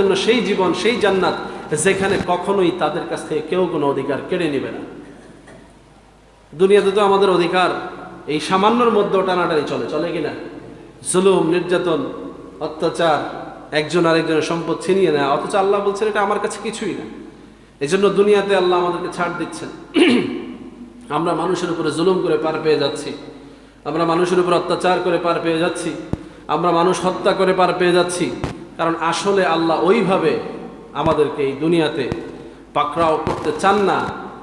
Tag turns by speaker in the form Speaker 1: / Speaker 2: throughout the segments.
Speaker 1: জন্য সেই জীবন, সেই জান্নাত যেখানে কখনোই তাদের কাছ থেকে কেউ কোনো অধিকার কেড়ে নেবে না। দুনিয়াতে তো আমাদের অধিকার এই সামান্যর মধ্যে টানাটানি চলে চলে কিনা জুলুম, নির্যাতন, অত্যাচার, একজন আরেকজনের সম্পদ ছিনিয়ে নেয় অথচ আল্লাহ বলছেন এটা আমার কাছে কিছুই না। এই জন্য দুনিয়াতে আল্লাহ আমাদেরকে ছাড় দিচ্ছেন। আমরা মানুষের উপরে জুলুম করে পার পেয়ে যাচ্ছি। আমরা মানুষের উপর অত্যাচার করে পার পেয়ে যাচ্ছি। আমরা মানুষ হত্যা করে পার পেয়ে যাচ্ছি। কারণ আসলে আল্লাহ ওইভাবে আমাদেরকে এই দুনিয়াতে পাকড়াও করতে চান না,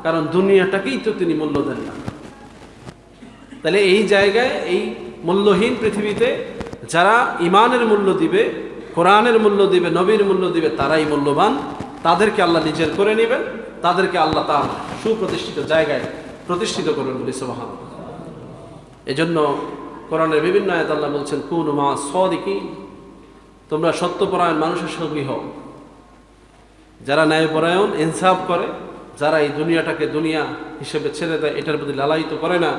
Speaker 1: কারণ দুনিয়াটাকেই তো তিনি মূল্য দেন না। তাহলে এই জায়গায়, এই মূল্যহীন পৃথিবীতে যারা ইমানের মূল্য দিবে, কোরআনের মূল্য দিবে, নবীর মূল্য দিবে, তারাই মূল্যবান। তাদেরকে আল্লাহ নিজের করে নেবেন, তাদেরকে আল্লাহ তার সুপ্রতিষ্ঠিত জায়গায় প্রতিষ্ঠিত করবেন বলি সোহান এজন্য কোরআনের বিভিন্ন আয়াত আল্লাহ বলছেন, কুন মা সদিকি তোমরা সত্যপরায়ণ মানুষের সঙ্গী হও। যারা ন্যায়পরায়ণ, ইনসাফ করে, যারা এই দুনিয়াটাকে দুনিয়া হিসেবে ছেড়ে দেয়, এটার প্রতি লালায়িত করে না,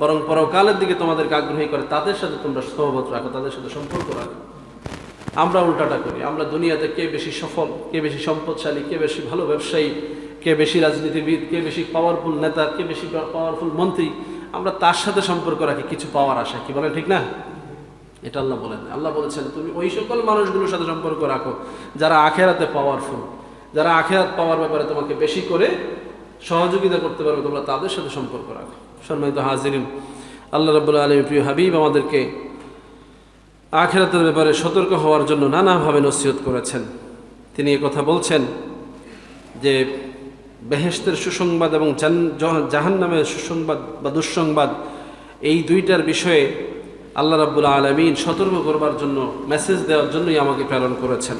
Speaker 1: বরং পরকালের দিকে তোমাদেরকে আগ্রহী করে, তাদের সাথে তোমরা সহবত রাখো, তাদের সাথে সম্পর্ক রাখো। আমরা উল্টাটা করি, আমরা দুনিয়াতে কে বেশি সফল, কে বেশি সম্পদশালী, কে বেশি ভালো ব্যবসায়ী, কে বেশি রাজনীতিবিদ, কে বেশি পাওয়ারফুল নেতা, কে বেশি পাওয়ারফুল মন্ত্রী, আমরা তার সাথে সম্পর্ক রাখি, কিছু পাওয়ার আশা, কি বলে ঠিক না? এটা আল্লাহ বলেন আল্লাহ বলেছেন, তুমি ওই সকল মানুষগুলোর সাথে সম্পর্ক রাখো যারা আখেরাতে পাওয়ারফুল যারা আখেরাত পাওয়ার ব্যাপারে তোমাকে বেশি করে সহযোগিতা করতে পারবে, তোমরা তাদের সাথে সম্পর্ক রাখো। সম্মানিত হাজিরিন, আল্লাহ রব্বুল্লা আলমী প্রিয় হাবিব আমাদেরকে আখেরাতের ব্যাপারে সতর্ক হওয়ার জন্য নানাভাবে নসিহত করেছেন। তিনি কথা বলছেন যে বেহেস্তের সুসংবাদ এবং জাহান নামের সুসংবাদ বা দুঃসংবাদ এই দুইটার বিষয়ে আল্লাহ রাব্বুল আলমিন সতর্ক করবার জন্য মেসেজ দেওয়ার জন্যই আমাকে প্রেরণ করেছেন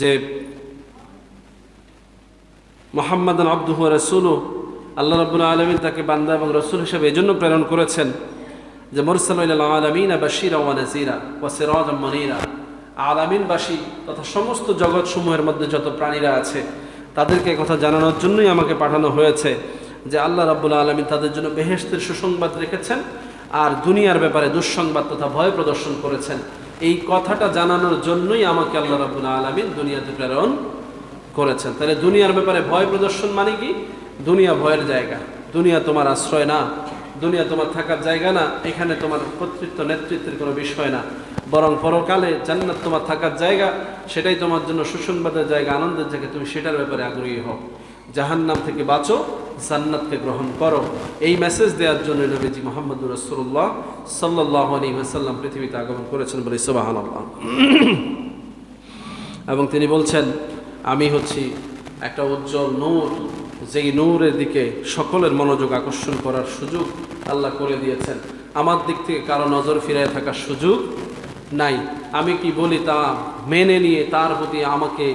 Speaker 1: যে, মোহাম্মদ আব্দুহ রসুলু আল্লাহ রাবুল আলমিন তাকে বান্দা এবং রসুল হিসেবে এই জন্য প্রেরণ করেছেন যে, মোরসাল আলমিন বাসিরা ওয়া নাজিরা মনিরা। আলামিনবাসী তথা সমস্ত জগৎ সমূহের মধ্যে যত প্রাণীরা আছে, তাদেরকে কথা জানানোর জন্যই আমাকে পাঠানো হয়েছে যে, আল্লাহ রাবুল আলমিন তাদের জন্য বেহেস্তের সুসংবাদ রেখেছেন আর দুনিয়ার ব্যাপারে দুঃসংবাদ তথা ভয় প্রদর্শন করেছেন। এই কথাটা জানানোর জন্যই আমাকে আল্লাহ রাবুল আলমিন দুনিয়াতে প্রেরণ করেছেন। তাহলে দুনিয়ার ব্যাপারে ভয় প্রদর্শন মানে কি? দুনিয়া ভয়ের জায়গা। দুনিয়া তোমার আশ্রয় না। দুনিয়া তোমার থাকার জায়গা না। এখানে তোমার কর্তৃত্ব, নেতৃত্বের কোনো বিষয় না। বরং পরকালে জান্নাত তোমার থাকার জায়গা, সেটাই তোমার জন্য সুসংবাদের জায়গা, আনন্দের জায়গা। তুমি সেটার ব্যাপারে আগ্রহী হও। জাহান্নাম থেকে বাঁচো, জান্নাতকে গ্রহণ করো। এই মেসেজ দেওয়ার জন্য নবীজি মোহাম্মদুর রসুল্লাহ সাল্লাহ আলী সাল্লাম পৃথিবীতে আগমন করেছেন বলে সুবাহান এবং তিনি বলছেন, আমি হচ্ছি একটা উজ্জ্বল নূর, যেই নূরের দিকে সকলের মনোযোগ আকর্ষণ করার সুযোগ আল্লাহ করে দিয়েছেন। আমার দিক থেকে কারও নজর ফিরে থাকার সুযোগ নাই। আমি কি বলি তা মেনে নিয়ে তার প্রতি আমাকে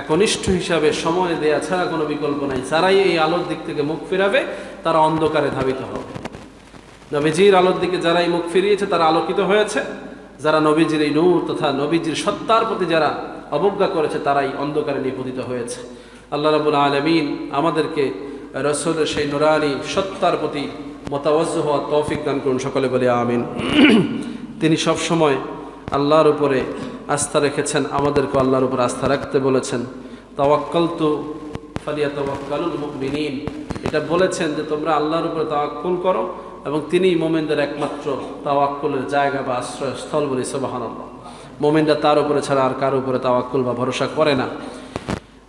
Speaker 1: একনিষ্ঠ হিসাবে সময় দেয়া ছাড়া কোনো বিকল্প নাই। যারাই এই আলোর দিক থেকে মুখ ফেরাবে, তারা অন্ধকারে ধাবিত হবে। নবীজির আলোর দিকে যারাই মুখ ফিরিয়েছে, তারা আলোকিত হয়েছে। যারা নবীজির এই নূর তথা নবীজির সত্তার প্রতি যারা অবজ্ঞা করেছে, তারাই অন্ধকারে নিপতিত হয়েছে। আল্লাহ রাবুল আলমিন আমাদেরকে রসুলের সেই নুরানি সত্তার প্রতি মতাবজ্জ হওয়া তৌফিক দান করুন, সকলে বলে আমিন। তিনি সব সময় আল্লাহর উপরে আস্থা রেখেছেন আমাদেরকে আল্লাহর উপর আস্থা রাখতে বলেছেন। তাওয়াক্কাল তো ফালিয়া তাওয়াক্কালুল মুমিনিন। এটা বলেছেন যে, তোমরা আল্লাহর উপরে তাওয়াক্কুল করো এবং তিনি মোমেনদের একমাত্র তাওয়াক্কুলের জায়গা বা আশ্রয়স্থল বলি সোবাহান্লাহ মোমেনরা তার উপরে ছাড়া আর কার উপরে তাওয়াক্কুল বা ভরসা করে না।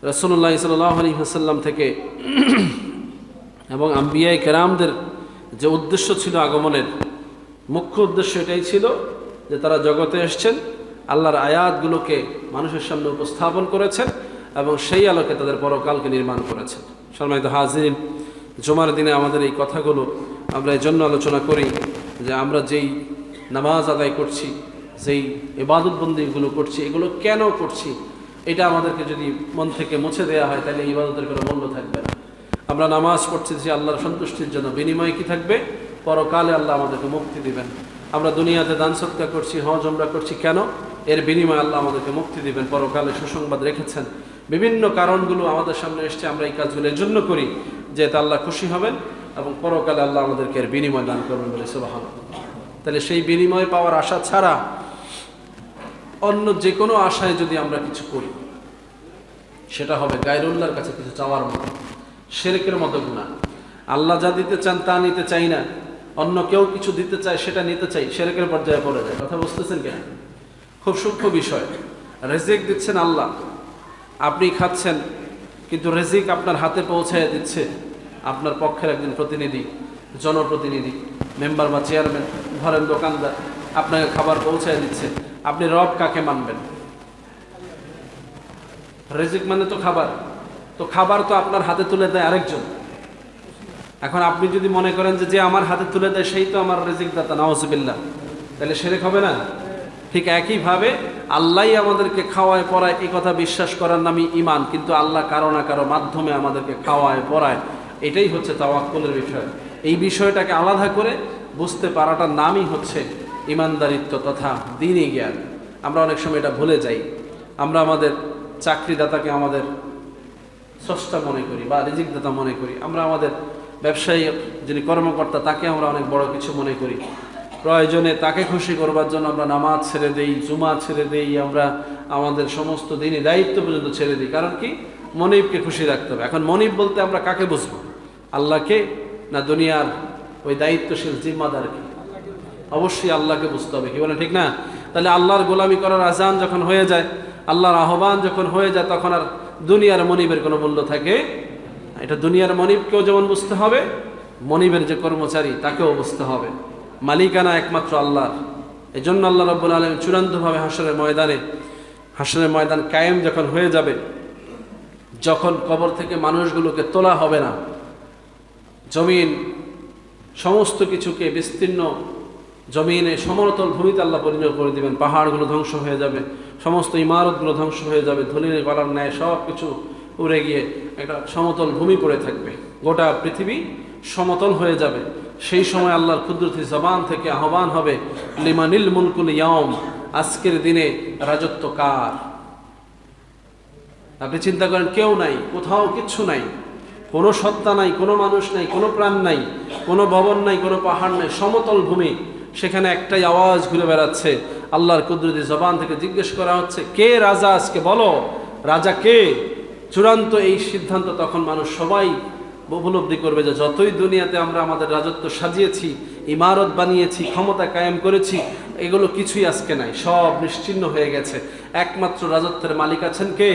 Speaker 1: রসুল্লাহ সাল্লাহ আলী হাসাল্লাম থেকে এবং আম্বিয়াই কেরামদের যে উদ্দেশ্য ছিল আগমনের, মুখ্য উদ্দেশ্য এটাই ছিল যে, তারা জগতে এসছেন আল্লাহর আয়াতগুলোকে মানুষের সামনে উপস্থাপন করেছেন এবং সেই আলোকে তাদের পরকালকে নির্মাণ করেছেন। সম্মানিত হাজির জমার দিনে আমাদের এই কথাগুলো আমরা এই জন্য আলোচনা করি যে আমরা যেই নামাজ আদায় করছি, যেই ইবাদতবন্দিগুলো করছি, এগুলো কেন করছি, এটা আমাদেরকে যদি মন থেকে মুছে দেওয়া হয়, তাহলে ইবাদতের কোনো মূল্য থাকবে না। আমরা নামাজ পড়ছি যে আল্লাহর সন্তুষ্টির জন্য বিনিময় কি থাকবে? পরকালে আল্লাহ আমাদেরকে মুক্তি দিবেন। আমরা দুনিয়াতে দান সৎকার করছি, হজ আমরা করছি কেন? এর বিনিময়ে আল্লাহ আমাদেরকে মুক্তি দিবেন। পরকালে সুসংবাদ রেখেছেন। বিভিন্ন কারণগুলো আমাদের সামনে এসছে, আমরা এই কাজগুলো এর জন্য করি যে তা আল্লাহ খুশি হবেন এবং পরকালে আল্লাহ আমাদেরকে এর বিনিময় দান করবেন বলে সুবাহ তাহলে সেই বিনিময় পাওয়ার আশা ছাড়া অন্য যে কোনো আশায় যদি আমরা কিছু করি, সেটা হবে গায়রুল্লাহর কাছে কিছু চাওয়ার মতো, শেরেকের মতো গুণা আল্লাহ যা দিতে চান তা নিতে চাই না, অন্য কেউ কিছু দিতে চায় সেটা নিতে চাই, শেরেকের পর্যায়ে পড়ে যায়। কথা বুঝতেছেন কেন? খুব সূক্ষ্ম বিষয়। রেজিক দিচ্ছেন আল্লাহ। আপনি খাচ্ছেন, কিন্তু রেজিক আপনার হাতে পৌঁছায় দিচ্ছে আপনার পক্ষের একজন প্রতিনিধি, জনপ্রতিনিধি, মেম্বার বা চেয়ারম্যান ধরেন দোকানদার, আপনাকে খাবার পৌঁছায় দিচ্ছে। আপনি রব কাকে মানবেন? রেজিক মানে তো খাবার। তো খাবার তো আপনার হাতে তুলে দেয় আরেকজন। এখন আপনি যদি মনে করেন যে যে আমার হাতে তুলে দেয়, সেই তো আমার রেজিক দাতা নওয়াজবিল্লা তাহলে সেরেক হবে না? ঠিক একইভাবে আল্লাহই আমাদেরকে খাওয়ায় পড়ায় এই কথা বিশ্বাস করার নামই ইমান কিন্তু আল্লাহ কারও না কারও মাধ্যমে আমাদেরকে খাওয়ায় পড়ায় এটাই হচ্ছে তাওয়াক্কুলের বিষয়। এই বিষয়টাকে আলাদা করে বুঝতে পারাটার নামই হচ্ছে ইমানদারিত্ব তথা দিনই জ্ঞান। আমরা অনেক সময় এটা ভুলে যাই। আমরা আমাদের চাকরিদাতাকে আমাদের স্রষ্টা মনে করি বা রিজিকদাতা মনে করি। আমরা আমাদের ব্যবসায়ী যিনি কর্মকর্তা, তাকে আমরা অনেক বড় কিছু মনে করি। প্রয়োজনে তাকে খুশি করবার জন্য আমরা নামাজ ছেড়ে দেই, জুমা ছেড়ে দেই, আমরা আমাদের সমস্ত দিনই দায়িত্ব পর্যন্ত ছেড়ে দিই। কারণ কি? মনিবকে খুশি রাখতে হবে। এখন মনিব বলতে আমরা কাকে বুঝব? আল্লাহকে না দুনিয়ার ওই দায়িত্বশীল জিম্মাদারকে? অবশ্যই আল্লাহকে বুঝতে হবে। কি বলে ঠিক না? তাহলে আল্লাহর গোলামি করার আজান যখন হয়ে যায়, আল্লাহর আহ্বান যখন হয়ে যায়, তখন আর দুনিয়ার মনিবের কোনো মূল্য থাকে এটা দুনিয়ার মনিবকেও যেমন বুঝতে হবে, মনিবের যে কর্মচারী, তাকেও বুঝতে হবে। মালিকানা একমাত্র আল্লাহর। এই জন্য আল্লাহ রব্বুল আলম চূড়ান্তভাবে হাসরের ময়দানে হাসরের ময়দান কায়েম যখন হয়ে যাবে, যখন কবর থেকে মানুষগুলোকে তোলা হবে না, জমিন সমস্ত কিছুকে বিস্তীর্ণ জমিনে সমতল ভূমিতে আল্লাহ পরিণত করে দিবেন, পাহাড়গুলো ধ্বংস হয়ে যাবে, সমস্ত ইমারতগুলো ধ্বংস হয়ে যাবে ধনির গলার ন্যায় সব কিছু উড়ে গিয়ে একটা সমতল ভূমি পড়ে থাকবে, গোটা পৃথিবী সমতল হয়ে যাবে। সেই সময় আল্লাহর ক্ষুদ্রতি জবান থেকে আহ্বান হবে, লিমানিল মুলকুল ইয়ম আজকের দিনে রাজত্ব কার? আপনি চিন্তা করেন, কেউ নাই, কোথাও কিচ্ছু নাই, কোনো সত্তা নাই, কোনো মানুষ নাই, কোনো প্রাণ নাই, কোনো ভবন নাই, কোনো পাহাড় নাই, সমতল ভূমি, সেখানে একটাই আওয়াজ ঘুরে বেড়াচ্ছে, আল্লাহর কুদরতি জবান থেকে জিজ্ঞেস করা হচ্ছে, কে রাজা আজকে বলো? রাজা কে? চূড়ান্ত এই সিদ্ধান্ত তখন মানুষ সবাই উপলব্ধি করবে যে যতই দুনিয়াতে আমরা আমাদের রাজত্ব সাজিয়েছি, ইমারত বানিয়েছি, ক্ষমতা কায়েম করেছি, এগুলো কিছুই আজকে নাই, সব নিশ্চিন্ন হয়ে গেছে। একমাত্র রাজত্বের মালিক আছেন কে?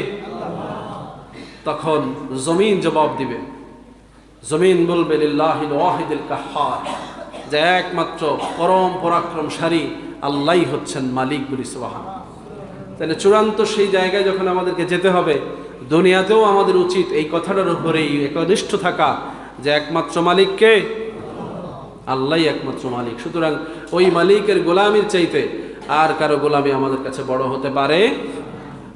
Speaker 1: তখন জমিন জবাব দিবে। জমিন বলবে কাহ্হার যে একমাত্র পরম পরাক্রমশালী আল্লাহই হচ্ছেন মালিক বলি সুবহান তাহলে চূড়ান্ত সেই জায়গায় যখন আমাদেরকে যেতে হবে দুনিয়াতেও আমাদের উচিত এই কথাটার উপরেই একনিষ্ঠ থাকা যে একমাত্র মালিককে আল্লাহ একমাত্র মালিক। সুতরাং ওই মালিকের গোলামির চাইতে আর কারও গোলামি আমাদের কাছে বড় হতে পারে।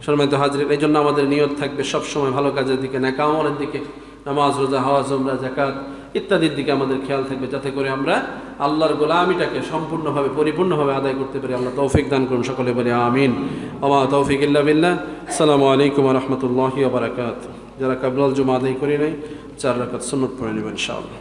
Speaker 1: সম্মানিত হাজির এই জন্য আমাদের নিয়ত থাকবে সবসময় ভালো কাজের দিকে, নাকামলের দিকে, নামাজ, রোজা হওয়া জমরা জাকাত ইত্যাদির দিকে আমাদের খেয়াল থাকবে, যাতে করে আমরা আল্লাহর গোলামিটাকে সম্পূর্ণভাবে, পরিপূর্ণভাবে আদায় করতে পারি। আল্লাহ তৌফিক দান করুন সকলে বলে আমিন। আমা তৌফিক ইল্লা বিল্লাহ। সালামু আলাইকুম রহমতুল্লাহি বারাকাত যারা কাবলাল জুমা আদায় করি নাই। চার রাকাত সুন্নত পড়ে নেবেন ইনশাআল্লাহ।